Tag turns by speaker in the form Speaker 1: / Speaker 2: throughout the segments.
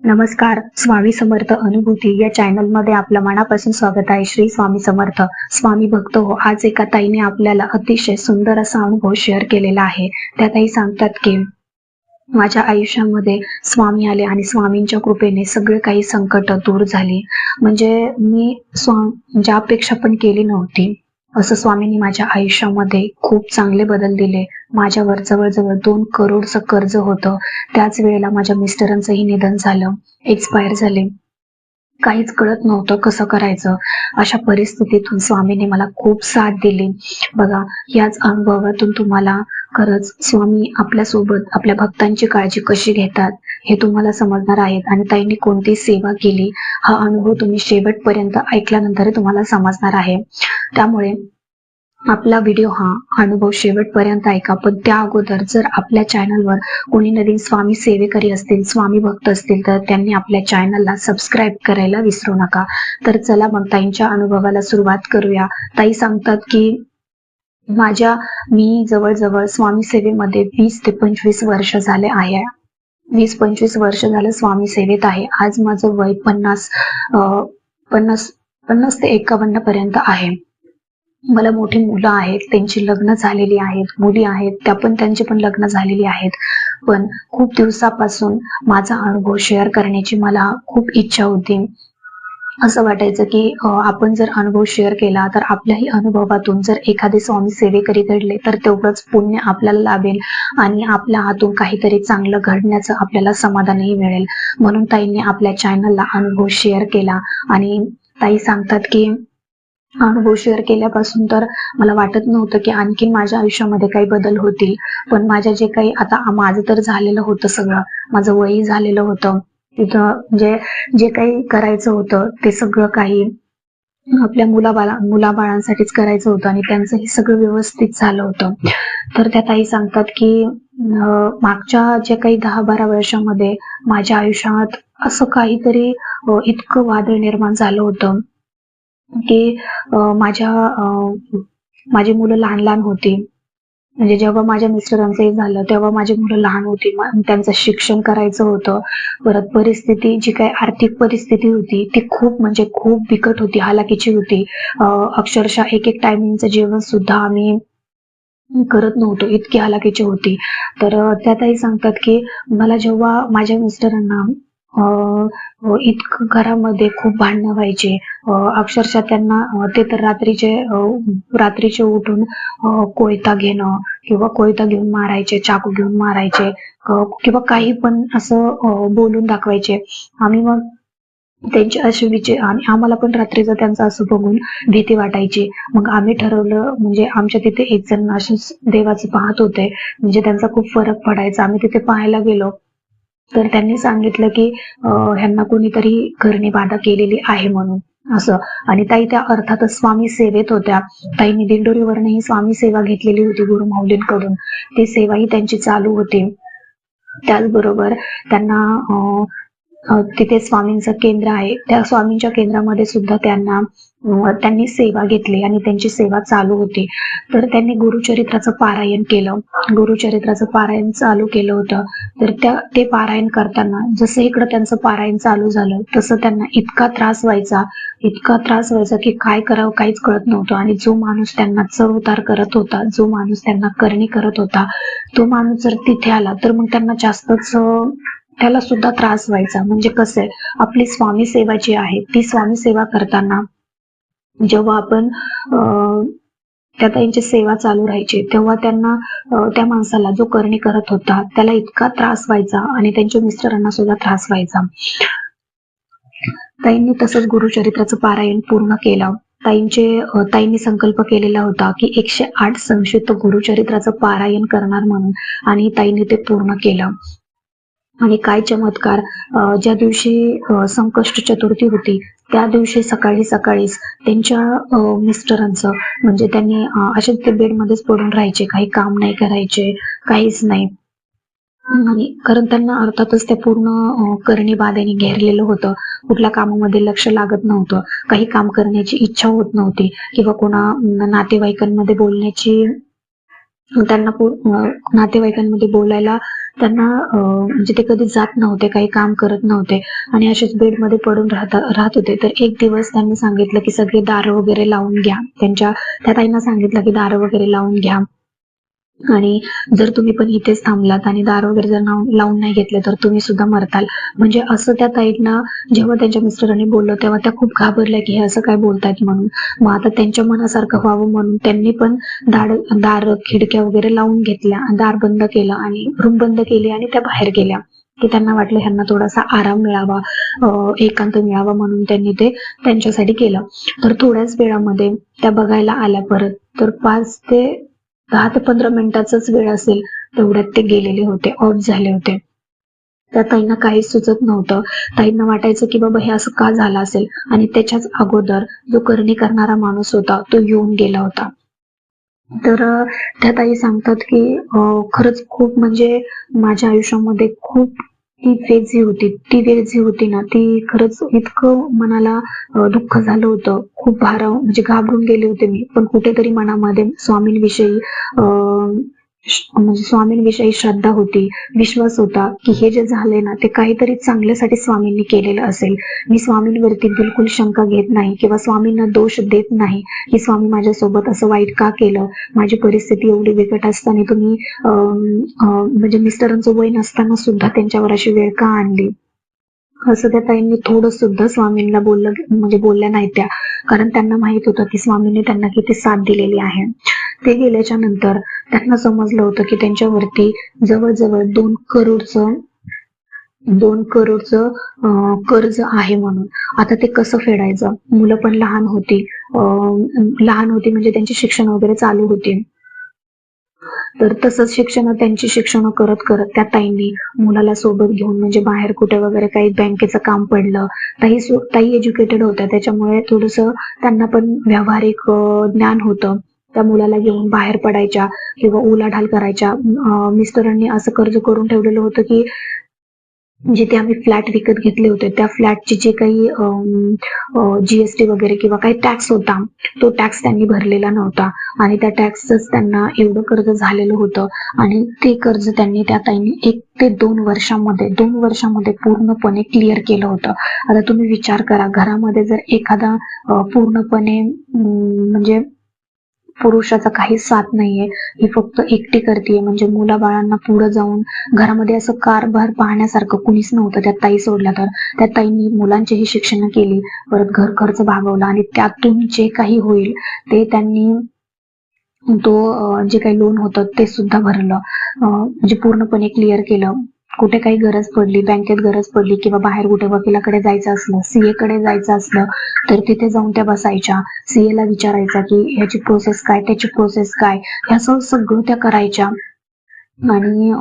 Speaker 1: नमस्कार स्वामी समर्थ अनुभूती या चॅनलमध्ये आपलं मनापासून स्वागत आहे. श्री स्वामी समर्थ स्वामी भक्त हो. आज एका ताईने आपल्याला अतिशय सुंदर असा अनुभव शेअर केलेला आहे. त्या ताई सांगतात की माझ्या आयुष्यामध्ये स्वामी आले आणि स्वामींच्या कृपेने सगळे काही संकट दूर झाली. म्हणजे मी स्वा ज्या अपेक्षा पण केली नव्हती. असं स्वामींनी माझ्या आयुष्यामध्ये खूप चांगले बदल दिले. माझ्यावर जवळजवळ दोन करोडचं कर्ज होतं. त्याच वेळेला माझ्या मिस्टरांचंही निधन झालं. एक्सपायर झाले. काहीच कळत नव्हतं कसं करायचं. अशा परिस्थितीतून स्वामीने मला खूप साथ दिली. बघा याच अनुभवातून तुम्हाला खरंच स्वामी आपल्यासोबत आपल्या भक्तांची काळजी कशी घेतात? हे तुम्हाला समजणार आहेत. आणि ताईंनी कोणती सेवा केली हा अनुभव तुम्ही शेवटपर्यंत ऐकल्यानंतर तुम्हाला समजणार आहे. त्यामुळे आपला व्हिडिओ हा अनुभव शेवटपर्यंत ऐका. पण त्या अगोदर जर आपल्या चॅनलवर कोणी नवीन स्वामी सेवेकरी असतील स्वामी भक्त असतील तर त्यांनी आपल्या चॅनलला सबस्क्राईब करायला विसरू नका. तर चला मग ताईंच्या अनुभवाला सुरुवात करूया. ताई सांगतात की माझ्या मी जवळजवळ स्वामी सेवेमध्ये वीस ते पंचवीस वर्ष झाले आहे. वीस पंचवीस वर्ष झालं स्वामी सेवेत आहे. आज माझं वय पन्नास अं, पन्नास पन्नास ते एकावन्न पर्यंत आहे. मला मोठी मुलं आहेत त्यांची लग्न झालेली आहेत मुली आहेत त्या पण त्यांची पण लग्न झालेली आहेत. पण खूप दिवसापासून माझा अनुभव शेअर करण्याची मला खूप इच्छा होती. असं वाटायचं की आपण जर अनुभव शेअर केला तर आपल्याही अनुभवातून जर एखादे स्वामी सेवेकरी घडले तर तेवढंच पुण्य आपल्याला लाभेल आणि आपल्या हातून काहीतरी चांगलं घडण्याचं आपल्याला समाधानही मिळेल. म्हणून ताईंनी आपल्या चॅनलला अनुभव शेअर केला आणि ताई सांगतात की अनुभव शेअर केल्यापासून तर मला वाटत नव्हतं की आणखीन माझ्या आयुष्यामध्ये काही बदल होतील. पण माझ्या जे काही आता माझं तर झालेलं होतं सगळं माझं वयही झालेलं होतं. तिथं म्हणजे जे काही करायचं होतं ते सगळं काही आपल्या मुलाबाला मुलाबाळांसाठीच करायचं होतं आणि त्यांचं हे सगळं व्यवस्थित झालं होतं. तर त्या ताई सांगतात की मागच्या जे काही दहा बारा वर्षामध्ये माझ्या आयुष्यात असं काहीतरी इतकं वादळ निर्माण झालं होतं की माझ्या माझी मुलं लहान लहान होती. म्हणजे जेव्हा माझ्या मिस्टरांचं हे झालं तेव्हा माझी मुलं लहान होती. त्यांचं शिक्षण करायचं होतं. परत परिस्थिती जी काही आर्थिक परिस्थिती होती ती खूप म्हणजे खूप बिकट होती हालाकीची होती. अक्षरशः एक एक टायमिंगचं जेवण सुद्धा आम्ही करत नव्हतो इतकी हालाकीची होती. तर त्यातही सांगतात की मला जेव्हा माझ्या मिस्टरांना इतकं घरामध्ये खूप भांडणं व्हायचे. अं, अक्षरशः त्यांना ते तर रात्रीचे रात्रीचे उठून कोयता घेणं किंवा कोयता घेऊन मारायचे चाकू घेऊन मारायचे किंवा काही पण असं बोलून दाखवायचे. आम्ही मग त्यांचे असे विचार आणि आम्हाला पण रात्रीचं त्यांचं असं बघून भीती वाटायची. मग आम्ही ठरवलं म्हणजे आमच्या तिथे एक जण असेच देवाचं पाहत होते. म्हणजे त्यांचा खूप फरक पडायचा. आम्ही तिथे पाहायला गेलो. तर त्यांनी सांगितलं की ह्यांना कोणीतरी करणी बाधा केलेली आहे म्हणून असं. आणि ताई त्या अर्थातच स्वामी सेवेत होत्या. ताईंनी दिंडोरीवरनही स्वामी सेवा घेतलेली होती गुरु माऊलींकडून. ती सेवाही त्यांची चालू होती. त्याचबरोबर त्यांना अं, तिथे स्वामींचं केंद्र आहे. त्या स्वामींच्या केंद्रामध्ये सुद्धा त्यांना त्यांनी सेवा घेतली आणि त्यांची सेवा चालू होती. तर त्यांनी गुरुचरित्राचं पारायण केलं. गुरुचरित्राचं पारायण चालू केलं होतं. तर त्या ते पारायण करताना जसं इकडं त्यांचं पारायण चालू झालं तसं त्यांना इतका त्रास व्हायचा इतका त्रास व्हायचा की काय करावं काहीच कळत नव्हतं. आणि जो माणूस त्यांना चढ उतार करत होता जो माणूस त्यांना करणी करत होता तो माणूस जर तिथे आला तर मग त्यांना जास्तच त्याला सुद्धा त्रास व्हायचा. म्हणजे कसं आहे आपली स्वामी सेवा जी आहे ती स्वामी सेवा करताना जेव्हा आपण अं, त्या ताईंची सेवा चालू राहायची तेव्हा त्यांना त्या माणसाला जो करणी करत होता त्याला इतका त्रास व्हायचा आणि त्यांच्या मिस्टरांना सुद्धा त्रास व्हायचा. ताईंनी तसंच गुरुचरित्राचं पारायण पूर्ण केलं. ताईंचे ताईंनी संकल्प केलेला होता की एकशे आठ संक्षिप्त गुरुचरित्राचं पारायण करणार म्हणून आणि ताईंनी ते पूर्ण केलं. आणि काय चमत्कार अं, ज्या दिवशी संकष्ट चतुर्थी होती त्या दिवशी सकाळी सकाळीच त्यांच्या मिस्टरांचं म्हणजे त्यांनी असे ते बेडमध्येच पडून राहायचे. काही काम नाही करायचे काहीच नाही. आणि कारण त्यांना अर्थातच ते पूर्ण करणी बाधेने घेरलेलं होतं. कुठल्या कामामध्ये लक्ष लागत नव्हतं. काही काम करण्याची इच्छा होत नव्हती. किंवा कोणा नातेवाईकांमध्ये बोलण्याची त्यांना नातेवाईकांमध्ये बोलायला त्यांना म्हणजे ते कधी जात नव्हते काही काम करत नव्हते आणि असेच बेडमध्ये पडून राहता राहत होते. तर एक दिवस त्यांनी सांगितलं की सगळे दार वगैरे लावून घ्या. त्यांच्या त्या ताईंना सांगितलं की दार वगैरे लावून घ्या. आणि जर तुम्ही पण इथेच थांबलात आणि दार वगैरे जर लावून नाही घेतले तर तुम्ही सुद्धा मरताल. म्हणजे असं त्या ताईंना जेव्हा त्यांच्या मिस्टरांनी बोललं तेव्हा त्या खूप घाबरल्या की हे असं काय बोलतायत म्हणून. मग आता त्यांच्या मनासारखं व्हावं म्हणून त्यांनी पण दार दार खिडक्या वगैरे लावून घेतल्या दार बंद केलं आणि रूम बंद केली आणि त्या बाहेर गेल्या. की त्यांना वाटलं ह्यांना थोडासा आराम मिळावा एकांत मिळावा म्हणून त्यांनी ते त्यांच्यासाठी केलं. तर थोड्याच वेळामध्ये त्या बघायला आल्या परत. तर पाच ते दहा ते पंधरा मिनिटाचाच वेळ असेल तेवढ्यात ते गेलेले होते ऑफ झाले होते. त्या ताईंना काहीच सुचत नव्हतं. ताईंना वाटायचं की बाबा हे असं का झालं असेल? आणि त्याच्याच अगोदर जो करणी करणारा माणूस होता तो येऊन गेला होता. तर त्या ताई सांगतात की खरंच खूप म्हणजे माझ्या आयुष्यामध्ये खूप ती फेज जी होती ती वेळ जी होती ना ती खरंच इतकं मनाला दुःख झालं होतं. खूप भार म्हणजे घाबरून गेले होते मी. पण कुठेतरी मनामध्ये स्वामींविषयी अं, म्हणजे स्वामींविषयी श्रद्धा होती विश्वास होता की हे जे झाले ना ते काहीतरी चांगल्यासाठी स्वामींनी केलेलं असेल. मी स्वामींवरती बिलकुल शंका घेत नाही किंवा स्वामींना दोष देत नाही की स्वामी माझ्यासोबत असं वाईट का केलं. माझी परिस्थिती एवढी बिकट असताना तुम्ही अं, म्हणजे मिस्टरांचं वय नसताना सुद्धा त्यांच्यावर अशी वेळ का आणली? असं त्या ताईंनी थोडं सुद्धा स्वामींना बोललं म्हणजे बोलल्या नाही त्या. कारण त्यांना माहीत होतं की स्वामींनी त्यांना किती साथ दिलेली आहे. ते गेल्याच्यानंतर त्यांना समजलं होतं की त्यांच्यावरती जवळजवळ दोन करोडचं दोन करोडचं कर्ज आहे म्हणून. आता ते कसं फेडायचं? मुलं पण लहान होती. लहान होती म्हणजे त्यांची शिक्षण वगैरे चालू होती. तर तसंच शिक्षण त्यांची शिक्षण करत करत त्या ताईंनी मुलाला सोबत घेऊन म्हणजे बाहेर कुठे वगैरे काही बँकेचं काम पडलं. ताई ताई एज्युकेटेड होत्या. त्याच्यामुळे थोडस त्यांना पण व्यावहारिक ज्ञान होतं. त्या मुलाला घेऊन बाहेर पडायच्या किंवा उलाढाल करायच्या. मिस्टरांनी असं कर्ज करून ठेवलेलं होतं की जिथे आम्ही फ्लॅट विकत घेतले होते त्या फ्लॅटचे जे काही जीएसटी वगैरे किंवा काही टॅक्स होता तो टॅक्स त्यांनी भरलेला नव्हता. आणि त्या टॅक्सच त्यांना एवढं कर्ज झालेलं होतं. आणि ते कर्ज त्यांनी त्या ताईंनी एक ते दोन वर्षामध्ये दोन वर्षामध्ये पूर्णपणे क्लिअर केलं होतं. आता तुम्ही विचार करा घरामध्ये जर एखादा पूर्णपणे म्हणजे पुरुषाचा काही साथ नाहीये. ही फक्त एकटी करते म्हणजे मुलाबाळांना पुढे जाऊन घरामध्ये असं कारभार पाहण्यासारखं कुणीच नव्हतं. त्या ताई सोडल्या तर. त्या ताईंनी मुलांचीही शिक्षण केली. परत घर खर्च भागवला आणि त्यातून जे काही होईल ते त्यांनी तो जे काही लोन होतं ते सुद्धा भरलं. म्हणजे पूर्णपणे क्लिअर केलं. कुठे काही गरज पडली बँकेत गरज पडली किंवा बाहेर कुठे वकिलाकडे जायचं असलं सीए कडे जायचं असलं तर तिथे जाऊन त्या बसायच्या. सीए ला विचारायचा की ह्याची प्रोसेस काय त्याची प्रोसेस काय? ह्या सगळं त्या करायच्या. आणि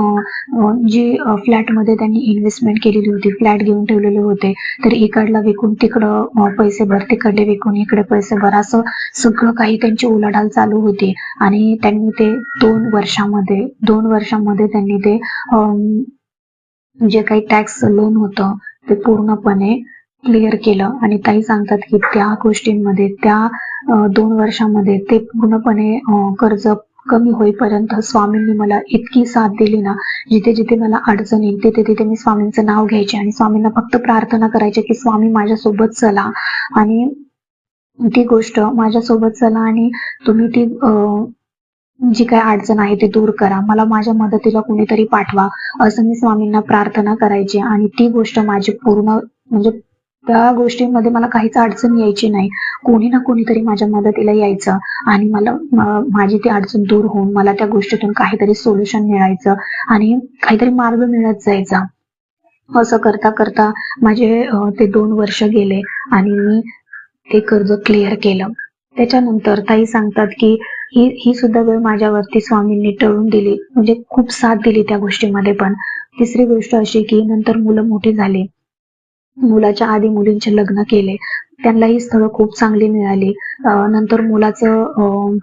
Speaker 1: जी फ्लॅटमध्ये त्यांनी इन्व्हेस्टमेंट केलेली होती फ्लॅट घेऊन ठेवलेले होते तर इकडला विकून तिकडं पैसे भर तिकडले विकून इकडे पैसे भर असं सगळं काही त्यांची उलाढाल चालू होती. आणि त्यांनी ते दोन वर्षामध्ये दोन वर्षामध्ये त्यांनी ते अं, जे काही टॅक्स लोन होतं ते पूर्णपणे क्लिअर केलं. आणि ताई सांगतात की त्या गोष्टींमध्ये त्या दोन वर्षामध्ये ते पूर्णपणे कर्ज कमी होईपर्यंत स्वामींनी मला इतकी साथ दिली ना जिथे जिथे मला अडचण येईल तिथे तिथे मी स्वामींचं नाव घ्यायचे आणि स्वामींना फक्त प्रार्थना करायची की स्वामी माझ्यासोबत चला. आणि ती गोष्ट माझ्यासोबत चला आणि तुम्ही ती अं, जी काय अडचण आहे ती दूर करा. मला माझ्या मदतीला कुणीतरी पाठवा असं मी स्वामींना प्रार्थना करायची आणि ती गोष्ट माझी पूर्ण म्हणजे त्या गोष्टींमध्ये मला काहीच अडचण यायची नाही. कोणी ना कोणीतरी माझ्या मदतीला यायचं आणि मला माझी ती अडचण दूर होऊन मला त्या गोष्टीतून काहीतरी सोल्युशन मिळायचं आणि काहीतरी मार्ग मिळत जायचा. असं करता करता माझे ते दोन वर्ष गेले आणि मी ते कर्ज क्लिअर केलं. त्याच्यानंतर ताई सांगतात की ही ही सुद्धा वेळ माझ्यावरती स्वामींनी टळून दिली. म्हणजे खूप साथ दिली त्या गोष्टीमध्ये पण. तिसरी गोष्ट अशी की नंतर मुलं मोठी झाली. मुलाच्या आधी मुलींचे लग्न केले. त्यांना ही स्थळं खूप चांगली मिळाली. नंतर मुलाचं अं,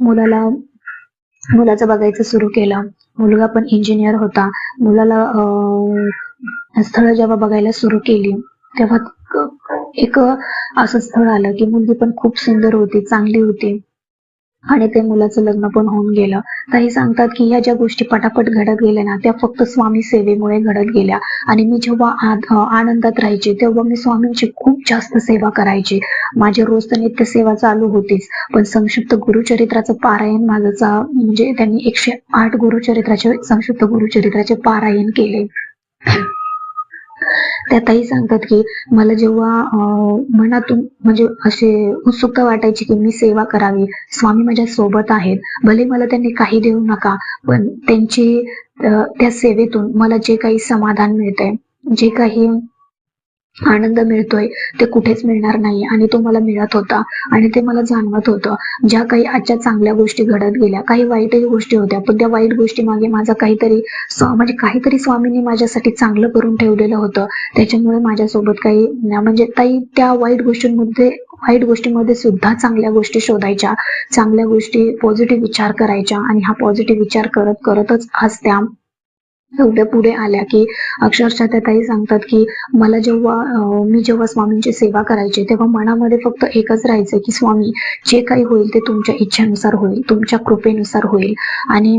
Speaker 1: मुलाला मुलाचं बघायचं सुरू केलं. मुलगा पण इंजिनियर होता. मुलाला स्थळ जेव्हा बघायला सुरू केली तेव्हा एक असं स्थळ आलं की मुलगी पण खूप सुंदर होती चांगली होती. आणि ते मुलाचं लग्न पण होऊन गेलं. ताई सांगतात की ह्या ज्या गोष्टी पटापट घडत गेल्या ना त्या फक्त स्वामी सेवेमुळे घडत गेल्या. आणि मी जेव्हा आनंदात राहायचे तेव्हा मी स्वामींची खूप जास्त सेवा करायची. माझे रोज तर नित्य सेवा चालू होतीच. पण संक्षिप्त गुरुचरित्राचं पारायण माझं म्हणजे त्यांनी एकशे आठ गुरुचरित्राचे संक्षिप्त गुरुचरित्राचे पारायण केले. त्या ताई सांगतात की मला जेव्हा मनातून म्हणजे असे उत्सुकता वाटायची की मी सेवा करावी स्वामी माझ्या सोबत आहेत भले मला त्यांनी काही देऊ नका पण त्यांची त्या सेवेतून मला जे काही समाधान मिळतंय जे काही आनंद मिळतोय ते कुठेच मिळणार नाही आणि तो मला मिळत होता आणि ते मला जाणवत होतं. ज्या काही आजच्या चांगल्या गोष्टी घडत गेल्या काही वाईटही गोष्टी होत्या पण त्या वाईट गोष्टी मागे माझा काहीतरी म्हणजे काहीतरी स्वामींनी माझ्यासाठी चांगलं करून ठेवलेलं होतं. त्याच्यामुळे माझ्यासोबत काही म्हणजे ताई त्या वाईट गोष्टींमध्ये वाईट गोष्टीमध्ये सुद्धा चांगल्या गोष्टी शोधायच्या चांगल्या गोष्टी पॉझिटिव्ह विचार करायच्या आणि हा पॉझिटिव्ह विचार करत करतच आज त्या एवढ्या पुढे आल्या की अक्षरशः त्या ताई सांगतात की मला जेव्हा मी जेव्हा स्वामींची सेवा करायची तेव्हा मनामध्ये फक्त एकच राहायचं की स्वामी जे काही होईल ते तुमच्या इच्छेनुसार होईल तुमच्या कृपेनुसार होईल. आणि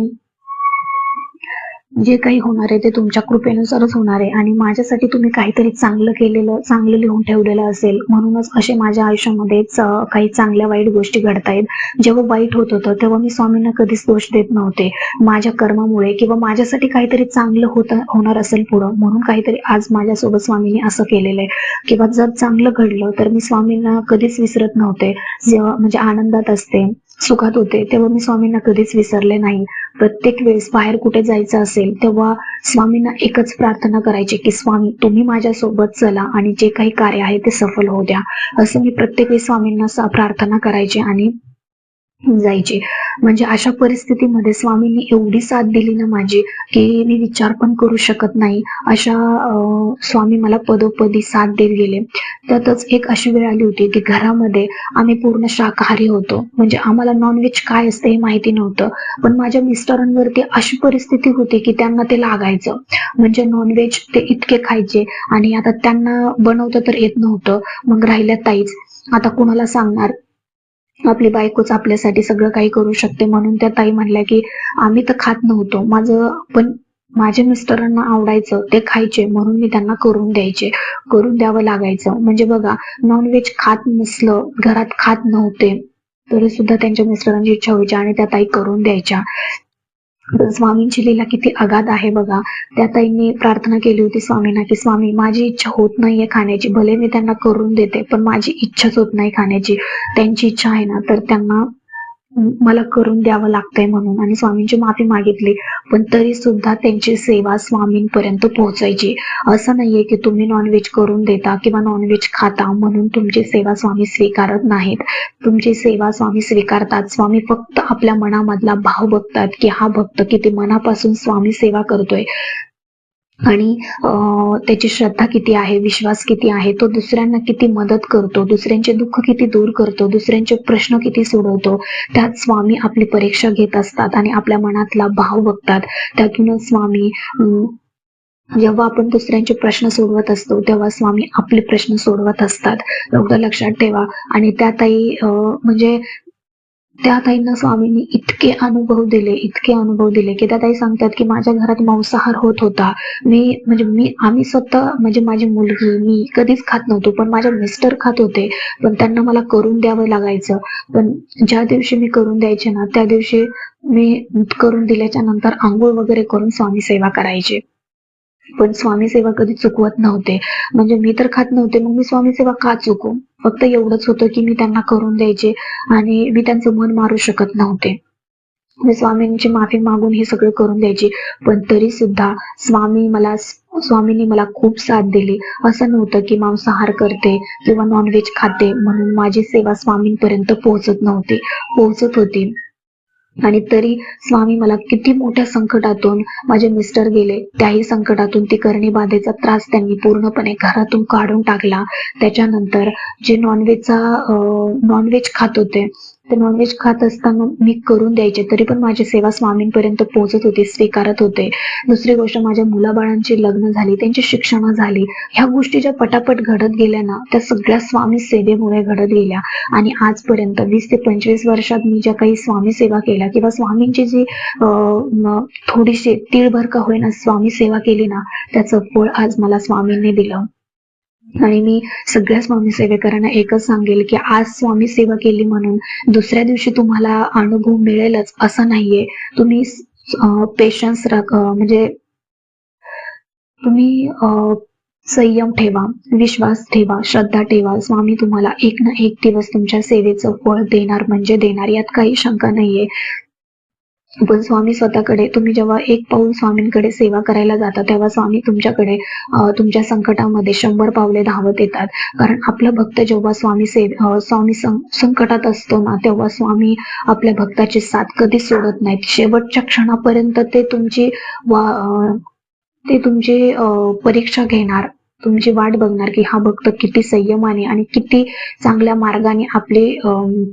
Speaker 1: जे काही होणार आहे ते तुमच्या कृपेनुसारच होणार आहे. आणि माझ्यासाठी तुम्ही काहीतरी चांगलं केलेलं चांगलं लिहून ठेवलेलं असेल. म्हणूनच असे माझ्या आयुष्यामध्येच काही चांगल्या वाईट गोष्टी घडतायत. जेव्हा वाईट होत होतं तेव्हा मी स्वामींना कधीच दोष देत नव्हते. माझ्या कर्मामुळे किंवा माझ्यासाठी काहीतरी चांगलं होत होणार असेल पुढं म्हणून काहीतरी आज माझ्यासोबत स्वामींनी असं केलेलं आहे. किंवा जर चांगलं घडलं तर मी स्वामींना कधीच विसरत नव्हते. जेव्हा म्हणजे आनंदात असते. सुखात होते. तेव्हा मी स्वामींना कधीच विसरले नाही. प्रत्येक वेळेस बाहेर कुठे जायचं असेल तेव्हा स्वामींना एकच प्रार्थना करायची की स्वामी तुम्ही माझ्यासोबत चला आणि जे काही कार्य आहे ते सफल होऊ द्या. असं मी प्रत्येक वेळेस स्वामींना प्रार्थना करायची आणि जायची. म्हणजे अशा परिस्थितीमध्ये स्वामींनी एवढी साथ दिली ना माझी की मी विचार पण करू शकत नाही. अशा स्वामी मला पदोपदी साथ देत गेले. त्यातच एक अशी वेळ आली होती की घरामध्ये आम्ही पूर्ण शाकाहारी होतो. म्हणजे आम्हाला नॉनव्हेज काय असते हे माहिती नव्हतं. पण माझ्या मिस्टरांवरती अशी परिस्थिती होती की त्यांना ते लागायचं. म्हणजे नॉनव्हेज ते इतके खायचे आणि आता त्यांना बनवता तर येत नव्हतं. मग राहिल्या ताईच. आता कुणाला सांगणार? आपली बायकोच आपल्यासाठी सगळं काही करू शकते म्हणून त्या ताई म्हणल्या की आम्ही तर खात नव्हतो. माझं पण माझ्या मिस्टरांना आवडायचं ते खायचे. म्हणून मी त्यांना करून द्यायचे. करून द्यावं लागायचं. म्हणजे बघा नॉनव्हेज खात नसलं घरात खात नव्हते तरी सुद्धा त्यांच्या मिस्टरांची इच्छा व्हायची आणि त्या ताई करून द्यायच्या. स्वामींची लीला किती अगाध आहे बघा. त्या ताईंनी प्रार्थना केली होती स्वामींना की स्वामी माझी इच्छा होत नाहीये खाण्याची. भले मी त्यांना करून देते पण माझी इच्छाच होत नाही खाण्याची. त्यांची इच्छा आहे ना तर त्यांना मला करून द्यावं लागतंय म्हणून आणि स्वामींची माफी मागितली. पण तरी सुद्धा त्यांची सेवा स्वामींपर्यंत पोहोचायची. असं नाहीये की तुम्ही नॉनव्हेज करून देता किंवा नॉनव्हेज खाता म्हणून तुमची सेवा स्वामी स्वीकारत नाहीत. तुमची सेवा स्वामी स्वीकारतात. स्वामी फक्त आपल्या मनामधला भाव बघतात की हा भक्त किती मनापासून स्वामी सेवा करतोय. आणि अं, त्याची श्रद्धा किती आहे विश्वास किती आहे तो दुसऱ्यांना किती मदत करतो दुसऱ्यांचे दुःख किती दूर करतो दुसऱ्यांचे प्रश्न किती सोडवतो त्यात स्वामी आपली परीक्षा घेत असतात आणि आपल्या मनातला भाव बघतात. त्यातूनच स्वामी अं, जेव्हा आपण दुसऱ्यांचे प्रश्न सोडवत असतो तेव्हा स्वामी आपले प्रश्न सोडवत असतात. एवढं लक्षात ठेवा. आणि त्यातही अं, म्हणजे त्या ताईंना स्वामींनी इतके अनुभव दिले इतके अनुभव दिले की त्या ताई सांगतात की माझ्या घरात मांसाहार होत होता. मी म्हणजे मी आम्ही स्वतः म्हणजे माझी मुलगी मी कधीच खात नव्हतो पण माझे मिस्टर खात होते. पण त्यांना मला करून द्यावं लागायचं. पण ज्या दिवशी मी करून द्यायचे ना त्या दिवशी मी करून दिल्याच्या नंतर आंघोळ वगैरे करून स्वामी सेवा करायचे. पण स्वामी सेवा कधी चुकवत नव्हते. म्हणजे मी तर खात नव्हते मग मी स्वामी सेवा का चुकू? फक्त एवढंच होतं की मी त्यांना करून द्यायचे आणि मी त्यांचं मन मारू शकत नव्हते. मी स्वामींची माफी मागून हे सगळं करून द्यायची. पण तरी सुद्धा स्वामी मला स्वामींनी मला खूप साथ दिली. असं नव्हतं की मांसाहार करते किंवा नॉनव्हेज खाते म्हणून माझी सेवा स्वामींपर्यंत पोहोचत नव्हती. पोहोचत होती. आणि तरी स्वामी मला किती मोठ्या संकटातून माझे मिस्टर गेले. त्याही संकटातून ती करणी बाधेचा त्रास त्यांनी पूर्णपणे घरातून काढून टाकला. त्याच्यानंतर जे नॉनव्हेजचा नॉनव्हेज खात होते ते नॉनव्हेज खात असताना मी करून द्यायचे तरी पण माझी सेवा स्वामींपर्यंत पोहोचत होती स्वीकारत होते. दुसरी गोष्ट माझ्या मुलाबाळांची लग्न झाली त्यांची शिक्षण झाली ह्या गोष्टी ज्या पटापट घडत गेल्या ना त्या सगळ्या स्वामी सेवेमुळे घडत गेल्या. आणि आजपर्यंत वीस ते पंचवीस वर्षात मी ज्या काही स्वामी सेवा केल्या किंवा स्वामींची जी थोडीशी तीळभर का होईना स्वामी सेवा केली ना त्याचं फळ आज मला स्वामींनी दिलं. आणि मी सगळ्या स्वामी सेवेकरांना एकच सांगेल की आज स्वामी सेवा केली म्हणून दुसऱ्या दिवशी तुम्हाला अनुभव मिळेलच असं नाहीये. तुम्ही पेशन्स म्हणजे तुम्ही संयम ठेवा विश्वास ठेवा श्रद्धा ठेवा. स्वामी तुम्हाला एक ना एक दिवस तुमच्या सेवेचं फळ देणार म्हणजे देणार यात काही शंका नाहीये. पण स्वामी स्वतःकडे तुम्ही जेव्हा एक पाऊल स्वामींकडे सेवा करायला जाता तेव्हा स्वामी तुमच्याकडे तुमच्या संकटामध्ये शंभर पावले धावत येतात. कारण आपला भक्त जेव्हा स्वामी सेव स्वामी सं- संकटात असतो ना तेव्हा स्वामी आपल्या भक्ताची साथ कधी सोडत नाहीत. शेवटच्या क्षणापर्यंत ते तुमची वा अं, ते तुमची परीक्षा घेणार तुमची वाट बघणार की हा भक्त किती संयमाने आणि किती चांगल्या मार्गाने आपले अं,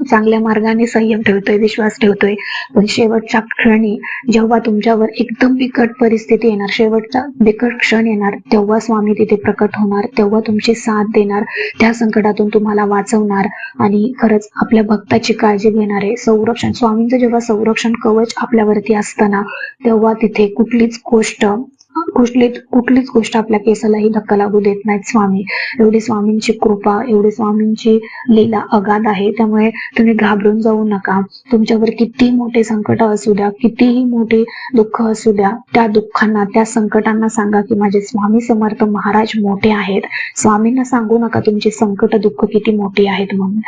Speaker 1: चांगल्या मार्गाने संयम ठेवतोय विश्वास ठेवतोय. पण शेवटच्या क्षणी जेव्हा तुमच्यावर एकदम बिकट परिस्थिती येणार शेवटचा बिकट क्षण येणार तेव्हा स्वामी तिथे प्रकट होणार तेव्हा तुमची साथ देणार त्या संकटातून तुम्हाला वाचवणार आणि खरंच आपल्या भक्ताची काळजी घेणारे संरक्षण स्वामींचं जेव्हा संरक्षण कवच आपल्यावरती असताना तेव्हा तिथे कुठलीच गोष्ट कुठलीच कुठलीच गोष्ट आपल्या केसालाही धक्का लागू देत नाहीत स्वामी. एवढी स्वामींची कृपा एवढी स्वामींची लीला अगाध आहे. त्यामुळे तुम्ही घाबरून जाऊ नका. तुमच्यावर किती मोठे संकट असू द्या कितीही मोठे दुःख असू द्या त्या दुःखांना त्या संकटांना सांगा की माझे स्वामी समर्थ महाराज मोठे आहेत. स्वामींना सांगू नका तुमची संकट दुःख किती मोठी आहेत म्हणून.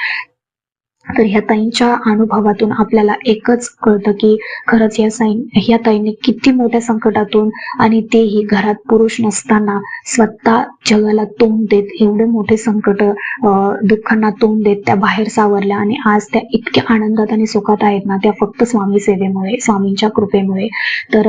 Speaker 1: तर ह्या ताईंच्या अनुभवातून आपल्याला एकच कळतं की खरंच या साईन ह्या ताईंनी किती मोठ्या संकटातून आणि तेही घरात पुरुष नसताना स्वतः जगाला तोंड देत एवढे मोठे संकट दुःखांना तोंड देत त्या बाहेर सावरल्या आणि आज त्या इतक्या आनंदात आणि सुखात आहेत ना त्या फक्त स्वामी सेवेमुळे स्वामींच्या कृपेमुळे. तर